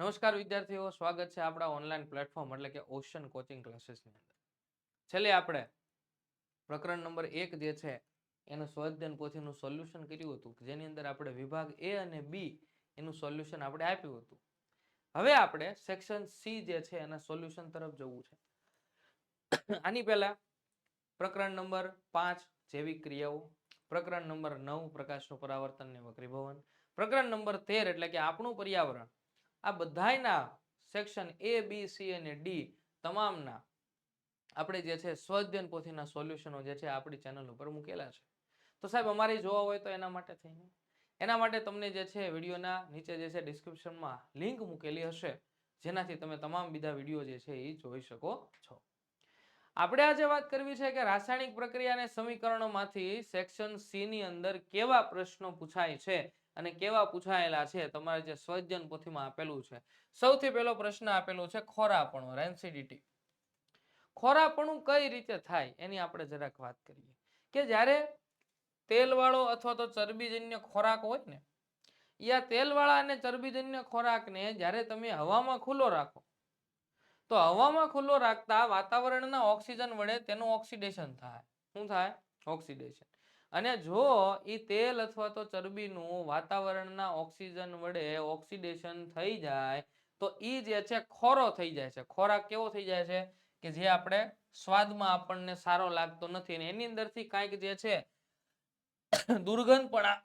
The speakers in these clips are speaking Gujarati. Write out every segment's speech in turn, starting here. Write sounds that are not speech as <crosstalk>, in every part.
નમસ્કાર વિદ્યાર્થીઓ, સ્વાગત છે આપણા ઓનલાઈન પ્લેટફોર્મ એટલે કે ઓશન કોચિંગ ક્લાસીસની અંદર. છેલ્લે આપણે પ્રકરણ નંબર એક જે છે, એનું સ્વાધ્યાયન પોથીનું સોલ્યુશન કર્યું હતું જેની અંદર આપણે વિભાગ એ અને બી એનું સોલ્યુશન આપણે આપ્યું હતું. હવે આપણે સેક્શન સી જે છે એના સોલ્યુશન તરફ જવું છે. આની પહેલા પ્રકરણ નંબર પાંચ, જૈવિક ક્રિયાઓ. પ્રકરણ નંબર નવ, પ્રકાશનું પરાવર્તન ને વક્રીભવન. પ્રકરણ નંબર તેર એટલે કે આપણું પર્યાવરણ. આ બધાયના સેક્શન એ બી સી અને ડી તમામના આપણે જે છે સ્વઅધ્યયન પોથીના સોલ્યુશનો જે છે આપણી ચેનલ ઉપર મૂકેલા છે. તો સાહેબ, અમારે જોવા હોય તો એના માટે થઈને. એના માટે તમને જે છે વિડીયોના નીચે જે છે ડિસ્ક્રિપ્શનમાં લિંક મૂકેલી હશે. જેનાથી તમે તમામ બીજા વીડિયો જે છે એ જોઈ શકો છો. આપણે આજે વાત કરવી છે કે રાસાયણિક પ્રક્રિયા અને સમીકરણોમાંથી સેક્શન સી ની અંદર કેવા પ્રશ્નો પૂછાય છે? અને કેવા પૂછાયેલા છે? તમારે જે સ્વજન પોથીમાં આપેલું છે. સૌથી પહેલો પ્રશ્ન આપેલો છે ખોરાપણું, રેન્સિડિટી. ખોરાપણું કઈ રીતે થાય? એની આપણે જરાક વાત કરીએ. કે જ્યારે તેલવાળો અથવા તો ચરબીજન્ય ખોરાક હોય ને, યા તેલવાળા અને ચરબીજન્ય ખોરાકને જ્યારે તમે હવામાં ખુલ્લો રાખો, તો હવામાં ખુલ્લો રાખતા વાતાવરણના ઓક્સિજન વડે તેનું ઓક્સિડેશન થાય. શું થાય? ઓક્સિડેશન. અને જો એ તેલ અથવા તો ચરબીનું વાતાવરણના ઓક્સિજન વડે ઓક્સિડેશન થઈ જાય, તો એ જે છે ખોરો થઈ જાય છે. ખોરાક કેવો થઈ જાય છે? કે જે આપણે સ્વાદમાં આપણને સારો લાગતો નથી. અને એની અંદરથી કાંઈક જે છે, દુર્ગંધ પણ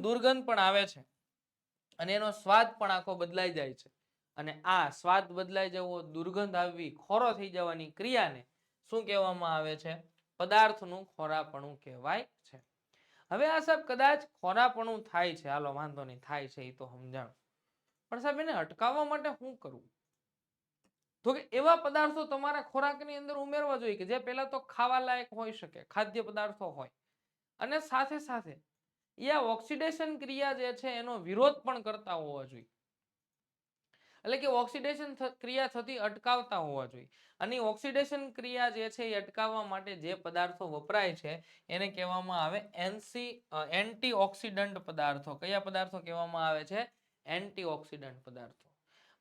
દુર્ગંધ પણ આવે છે. અને એનો સ્વાદ પણ આખો બદલાઈ જાય છે. અને આ સ્વાદ બદલાઈ જવો, દુર્ગંધ આવવી, ખોરો થઈ જવાની ક્રિયાને શું કહેવામાં આવે છે? પદાર્થનું ખોરાપણું કહેવાય છે. હવે આ સાહેબ કદાચ ખોરાપણું થાય છે, હાલો વાંધો નહીં, થાય છે એ તો સમજાણ. પણ સાહેબ એને અટકાવવા માટે શું કરવું? તો કે એવા પદાર્થો તમારા ખોરાકની અંદર ઉમેરવા જોઈએ કે જે પહેલા તો ખાવા લાયક હોઈ શકે, ખાદ્ય પદાર્થો હોય. અને સાથે સાથે એ આ ઓક્સિડેશન ક્રિયા જે છે એનો વિરોધ પણ કરતા હોવા જોઈએ. એટલે કે ઓક્સિડેશન ક્રિયા થતી અટકાવતા હોવા જોઈએ. અને ઓક્સિડેશન ક્રિયા જે છે એ અટકાવવા માટે જે પદાર્થો વપરાય છે, એને કહેવામાં આવે એન્સી એન્ટીઓક્સિડન્ટ પદાર્થો. કયા પદાર્થો કહેવામાં આવે છે? એન્ટીઓક્સિડન્ટ પદાર્થો.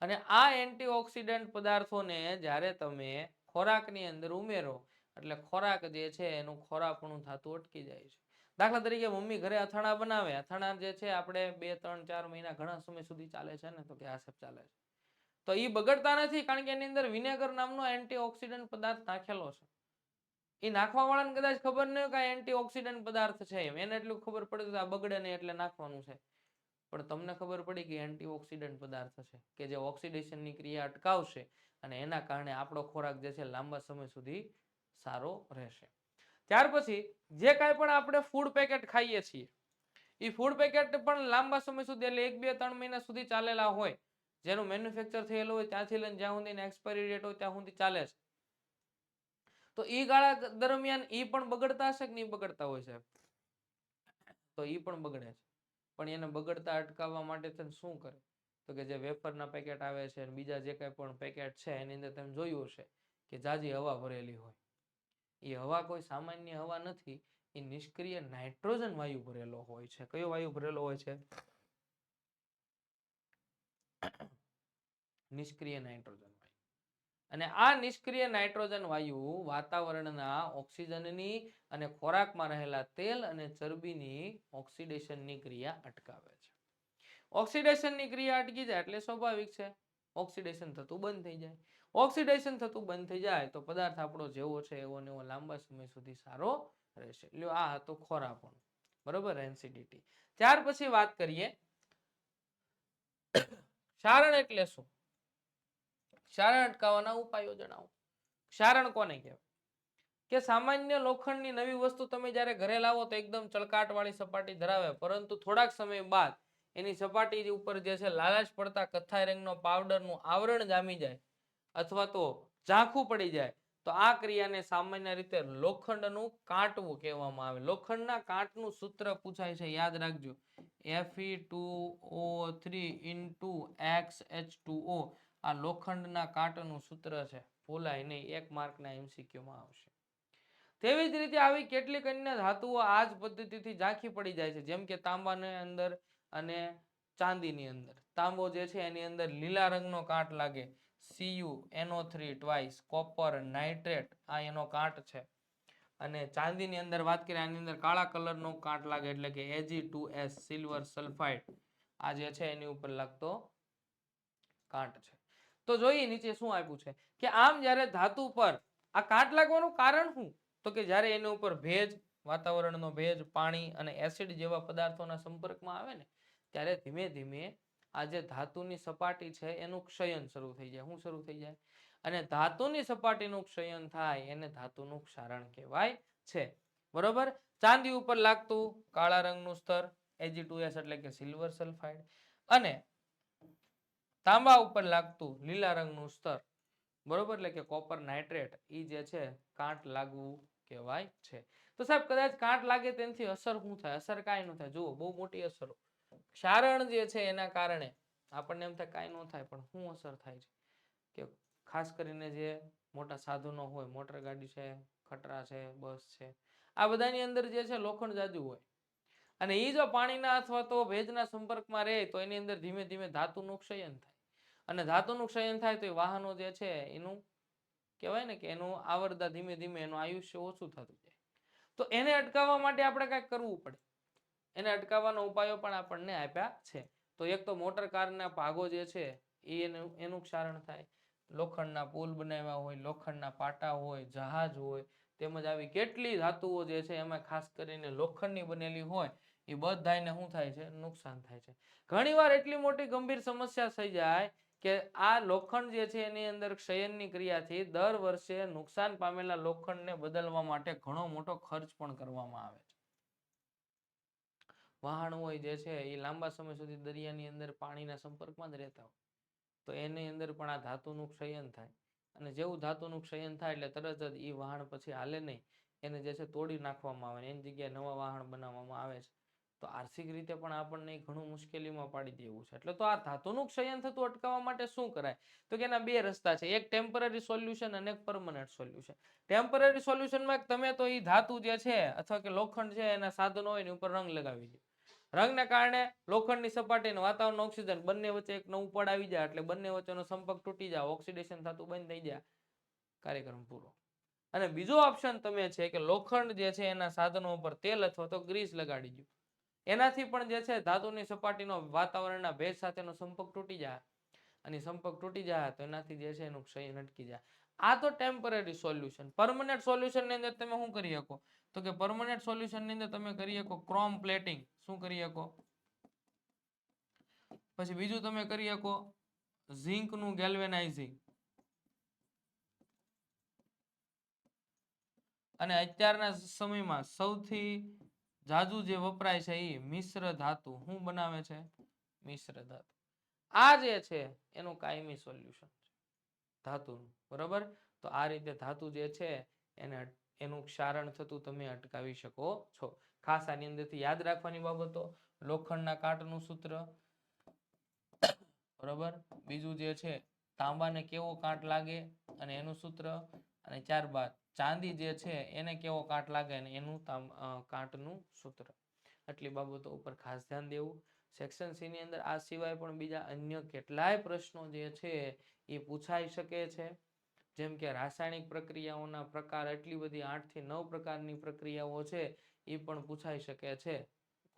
અને આ એન્ટીઓક્સિડન્ટ પદાર્થોને જ્યારે તમે ખોરાકની અંદર ઉમેરો, એટલે ખોરાક જે છે એનું ખોરાપણું થતું અટકી જાય છે. દાખલા તરીકે મમ્મી ઘરે અથાણા બનાવે. અથાણા જે છે આપણે બે, ત્રણ, ચાર મહિના ઘણા સમય સુધી ચાલે છે ને? તો કે આ ચાલે છે. તો એ બગડતા નથી કારણ કે એની અંદર વિનેગર નામનો એન્ટીઓક્સિડન્ટ પદાર્થ નાખેલો છે. એ નાખવા વાળાને કદાચ ખબર ન હોય કે એન્ટીઓક્સિડન્ટ પદાર્થ છે એમ. એને એટલું ખબર પડે કે આ બગડે નહીં એટલે નાખવાનું છે. પણ તમને ખબર પડી કે એન્ટીઓક્સિડન્ટ પદાર્થ છે કે જે ઓક્સિડેશનની ક્રિયા અટકાવશે અને એના કારણે આપણો ખોરાક જે છે લાંબા સમય સુધી સારો રહેશે. ત્યાર પછી જે કાંઈ પણ આપણે ફૂડ પેકેટ ખાઈએ છીએ એ ફૂડ પેકેટ પણ લાંબા સમય સુધી એટલે એક બે ત્રણ મહિના સુધી ચાલેલા હોય જેનું મેન્યુફેક્ચર થયેલું હોય ત્યાંથી લઈને જ્યાં સુધી એક્સપાયરી ડેટ હોય ત્યાં સુધી ચાલે છે. તો ઈ ગાળા દરમિયાન ઈ પણ બગડતા હશે કે નહીં બગડતા હોય છે તો ઈ પણ બગડે છે. પણ એને બગડતા અટકાવવા માટે તમે શું કરે? તો કે જે વેફરના પેકેટ આવે છે અને બીજા જે કંઈ પણ પેકેટ છે એની અંદર તમે જોયું હશે કે જાજી હવા ભરેલી હોય. એ હવા કોઈ સામાન્ય હવા નથી એ નિષ્ક્રિય નાઇટ્રોજન વાયુ ભરેલો હોય છે. કયો વાયુ ભરેલો હોય છે? નિષ્ક્રિય નાઇટ્રોજન વાયુ. અને આ નિષ્ક્રિય નાઇટ્રોજન વાયુ વાતાવરણના ઓક્સિજનની અને ખોરાકમાં રહેલા તેલ અને ચરબીની ઓક્સિડેશનની ક્રિયા અટકાવે છે. ઓક્સિડેશનની ક્રિયા અટકી જાય એટલે સ્વાભાવિક છે. ઓક્સિડેશન થતું બંધ થઈ જાય. ઓક્સિડેશન થતું બંધ થઈ જાય તો પદાર્થ આપણો જેવો છે, એવો ને એવો લાંબા સમય સુધી સારો રહેશે. લ્યો, આ હતો ખોરાપણું. બરોબર? એનસીડીટી. ત્યાર પછી વાત કરીએ. <coughs> ક્ષારણ એટલે શું? ક્ષારણ અટકાવવાના ઉપાયો જણાવો. ક્ષારણ કોને કહેવાય? કે સામાન્ય લોખંડની નવી વસ્તુ તમે જ્યારે ઘરે લાવો તો એકદમ ચળકાટવાળી સપાટી ધરાવે, પરંતુ થોડાક સમય બાદ એની સપાટી ઉપર જે છે લાલાશ પડતા કથ્થાઈ રંગનો પાવડરનું આવરણ જામી જાય અથવા તો ઝાંખું પડી જાય, તો આ ક્રિયાને સામાન્ય રીતે લોખંડનું કાંટવું કહેવામાં આવે. લોખંડના કાંટનું સૂત્ર પૂછાય છે, યાદ રાખજો. Fe two O three into X H two O આ લોખંડના કાંટનું સૂત્ર છે. ભૂલાય નહીં, એક માર્કના એમસીક્યુમાં આવશે. તેવી જ રીતે આવી કેટલીક અન્ય ધાતુઓ આ જ પદ્ધતિથી ઝાંખી પડી જાય છે. જેમ કે તાંબાની અંદર અને ચાંદીની અંદર. તાંબો જે છે એની અંદર લીલા રંગનો કાંટ લાગે. સીયુ એનો થ્રી ટ્વાઇસ કોપર નાઇટ્રેટ આ એનો કાંટ છે. અને ચાંદીની અંદર વાત કરીએ, આની અંદર કાળા કલરનો કાંટ લાગે એટલે કે AG two S silver sulphide આ જે છે એની ઉપર લાગતો કાંટ છે. તો જોઈએ નીચે શું આપ્યું છે? કે આમ જ્યારે ધાતુ પર આ કાટ લાગવાનું કારણ શું? તો કે જ્યારે એની ઉપર ભેજ, વાતાવરણનો ભેજ, પાણી અને એસિડ જેવા પદાર્થોના સંપર્કમાં આવે ને, ત્યારે ધીમે ધીમે આ જે ધાતુની સપાટી છે એનું ક્ષયન શરૂ થઈ જાય. શું શરૂ થઈ જાય? અને ધાતુની સપાટીનું ક્ષયન થાય એને ધાતુનું ક્ષારણ કહેવાય છે. બરોબર? ચાંદી ઉપર લાગતું કાળા રંગનું સ્તર એજી એટલે કે સિલ્વર સલ્ફાઇડ અને તાંબા ઉપર લાગતું લીલા રંગનું સ્તર, બરોબર? એટલે કે કોપર નાઇટ્રેટ એ જે છે, કાંટ લાગવું કહેવાય છે. તો સાહેબ, કદાચ કાંટ લાગે તેનાથી અસર શું થાય? અસર કાંઈ ન થાય. જુઓ, બહુ મોટી અસરો. ક્ષારણ જે છે એના કારણે આપણને એમ થાય કાંઈ ન થાય, પણ શું અસર થાય છે? કે ખાસ કરીને જે મોટા સાધનો હોય, મોટર ગાડી છે, ખટરા છે, બસ છે, આ બધાની અંદર જે છે લોખંડ જાજુ હોય. અને એ જો પાણીના અથવા તો ભેજના સંપર્કમાં રહે, તો એની અંદર ધીમે ધીમે ધાતુનું ક્ષયન થાય. અને ધાતુનું ક્ષયન થાય તો એ વાહનો જે છે એનું કહેવાય ને કે એનું આવરદા ધીમે ધીમે એનું આયુષ્ય ઓછું થતું જાય. તો એને અટકાવવા માટે આપણે કંઈક કરવું પડે. એને અટકાવવાના ઉપાયો પણ આપણને આપ્યા છે. તો એક તો મોટર કારના ભાગો જે છે એ એનું એનું ક્ષારણ થાય. લોખંડના પુલ બનાવ્યા હોય, લોખંડના પાટા હોય, જહાજ હોય, તેમજ આવી કેટલી ધાતુઓ જે છે એમાં ખાસ કરીને લોખંડની બનેલી હોય, એ બધાને શું થાય છે? નુકસાન થાય છે. ઘણીવાર એટલી મોટી ગંભીર સમસ્યા થઈ જાય કે આ લોખંડ જે છે એની અંદર ક્ષયનની ક્રિયાથી દર વર્ષે નુકસાન પામેલા લોખંડને બદલવા માટે ઘણો મોટો ખર્ચ પણ કરવામાં આવે છે. વાહન હોય જે છે એ લાંબા સમય સુધી દરિયાની અંદર પાણીના સંપર્કમાં જ રહેતા હોય. તો એની અંદર પણ આ ધાતુનું ક્ષયન થાય. અને જેવું ધાતુનું ક્ષયન થાય એટલે તરત જ એ વાહન પછી હાલે નહીં. એને જે છે તોડી નાખવામાં આવે એની જગ્યાએ નવા વાહન બનાવવામાં આવે છે. તો આર્થિક રીતે પણ આપણને ઘણું મુશ્કેલીમાં પાડી દેવું છે. એટલે તો આ ધાતુનું ક્ષયન થતું અટકાવવા માટે શું કરાય? તો કે એના બે રસ્તા છે. એક ટેમ્પરરી સોલ્યુશન અને એક પરમનન્ટ સોલ્યુશન ટેમ્પરરી સોલ્યુશનમાં તમે તો એ ધાતુ જે છે અથવા કે લોખંડ છે એના સાધનો હોય એની ઉપર રંગ લગાવી દે. રંગને કારણે લોખંડની સપાટી વાતાવરણ ઓક્સિજન બંને વચ્ચે એક નવું પડ આવી જાય એટલે બંને વચ્ચેનો સંપર્ક તૂટી જાય ઓક્સિડેશન થતું બંધ થઈ જાય. કાર્યક્રમ પૂરો. અને બીજો ઓપ્શન તમે છે કે લોખંડ જે છે એના સાધનો ઉપર તેલ અથવા તો ગ્રીસ લગાડી દો. એનાથી પણ જે છે, ધાતુની સપાટીનો વાતાવરણના ભેજ સાથેનો સંપર્ક તૂટી જાય. અને સંપર્ક તૂટી જાય તો એનાથી જે છે, એનું ક્ષય અટકી જાય. આ તો ટેમ્પરરી સોલ્યુશન પરમનન્ટ સોલ્યુશનની અંદર તમે શું કરી શકો? તો કે પરમનન્ટ સોલ્યુશનની અંદર તમે કરી શકો ક્રોમ પ્લેટિંગ શું કરી શકો? પછી બીજું તમે કરી શકો ઝીંકનું ગેલ્વેનાઇઝિંગ અને અત્યારના સમયમાં સૌથી જાજુ જે વપરાય છે એ મિશ્ર ધાતુ શું બનાવે છે? મિશ્ર ધાતુ. આ જે છે એનું કાયમી સોલ્યુશન છે. ધાતુનું. બરોબર? તો આ રીતે ધાતુ જે છે એને એનું ક્ષારણ થતું તમે અટકાવી શકો છો. ખાસ આની અંદરથી યાદ રાખવાની બાબતો, લોખંડના કાટનું સૂત્ર. બરોબર? બીજું જે છે, તાંબાને કેવો કાંટ લાગે? અને એનું સૂત્ર. અને ત્યારબાદ ચાંદી જે છે, એને કેવો કાંટ લાગે ને એનું કાંટનું સૂત્ર. આટલી બાબતો ઉપર ખાસ ધ્યાન દેવું. સેક્શન સી ની અંદર આ સિવાય પણ બીજા અન્ય કેટલાય પ્રશ્નો જે છે, એ પૂછાઈ શકે છે. જેમ કે રાસાયણિક પ્રક્રિયાઓના પ્રકાર એટલી બધી આઠથી નવ પ્રકારની પ્રક્રિયાઓ છે, એ પણ પૂછાઈ શકે છે.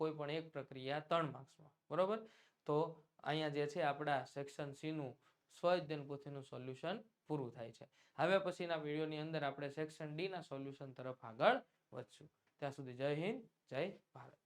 કોઈ પણ એક પ્રક્રિયા ત્રણ માર્ક્સમાં. બરોબર? તો અહીંયા જે છે, આપણા સેક્શન સી નું સ્વઅધ્યયન પોથીનું સોલ્યુશન પૂરું થાય છે. હવે પછીના વિડીયોની અંદર આપણે સેક્શન ડી ના સોલ્યુશન તરફ આગળ વધશું. ત્યાં સુધી જય હિન્દ, જય ભારત.